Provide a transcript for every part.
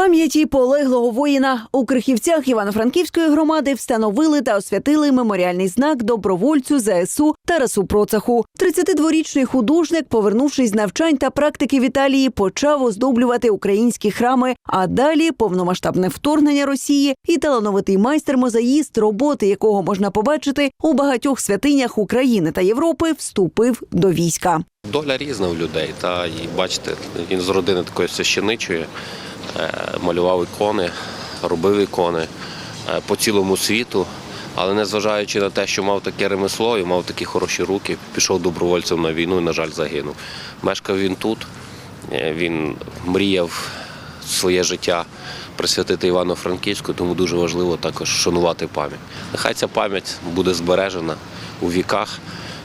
Пам'яті полеглого воїна у Крихівцях Івано-Франківської громади встановили та освятили меморіальний знак добровольцю ЗСУ Тарасу Процаху. 32-річний художник, повернувшись з навчань та практики в Італії, почав оздоблювати українські храми. А далі повномасштабне вторгнення Росії і талановитий майстер-мозаїст, роботи якого можна побачити у багатьох святинях України та Європи, вступив до війська. Доля різна в людей. Та і бачите, він з родини такої священичої малював ікони, робив ікони е, по цілому світу. Але незважаючи на те, що мав таке ремесло і мав такі хороші руки, пішов добровольцем на війну і, на жаль, загинув. Мешкав він тут. Е, Він мріяв своє життя присвятити Івано-Франківську, тому дуже важливо також шанувати пам'ять. Нехай ця пам'ять буде збережена у віках.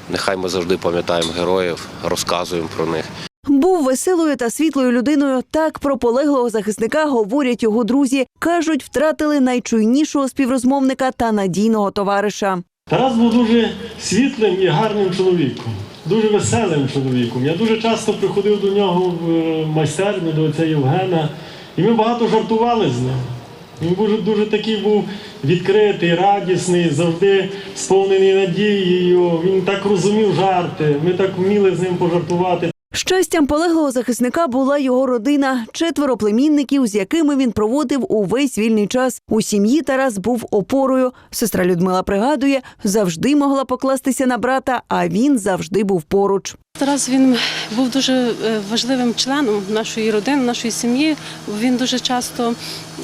Нехай ми завжди пам'ятаємо героїв, розказуємо про них. Веселою та світлою людиною. Так про полеглого захисника говорять його друзі. кажуть, втратили найчуйнішого співрозмовника та надійного товариша. Тарас був дуже світлим і гарним чоловіком, дуже веселим чоловіком. Я дуже часто приходив до нього в е, майстерню, до отця Євгена, і ми багато жартували з ним. Він дуже, дуже такий був відкритий, радісний, завжди сповнений надією. Він так розумів жарти. Ми так вміли з ним пожартувати. Щастям полеглого захисника була його родина, четверо племінників, з якими він проводив увесь вільний час. У сім'ї Тарас був опорою. Сестра Людмила пригадує, завжди могла покластися на брата, а він завжди був поруч. Тарас він був дуже е, важливим членом нашої родини, нашої сім'ї. Він дуже часто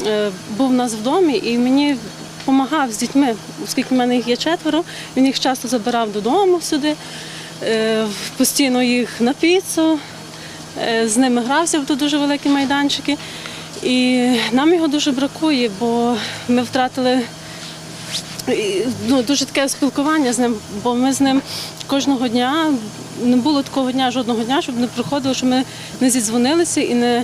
е, був у нас в домі і мені допомагав з дітьми, оскільки в мене їх є четверо. Він їх часто забирав додому сюди, постійно їх на піцу, е, з ними грався, тут дуже великі майданчики. І нам його дуже бракує, бо ми втратили ну, дуже таке спілкування з ним, бо ми з ним кожного дня не було такого дня, жодного дня, щоб не приходило, що ми не зідзвонилися і не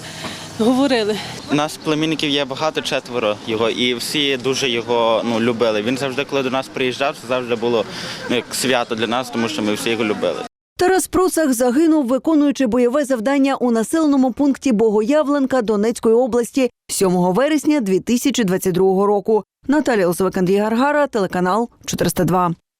говорили. У нас племінників є багато, четверо його, і всі дуже його ну, любили. Він завжди, коли до нас приїжджав, це завжди було ну, як свято для нас, тому що ми всі його любили. Тарас Процах загинув, виконуючи бойове завдання у населеному пункті Богоявленка Донецької області 7 вересня 2022 року. Наталія Лозовик, Андрій Гаргара, телеканал 402.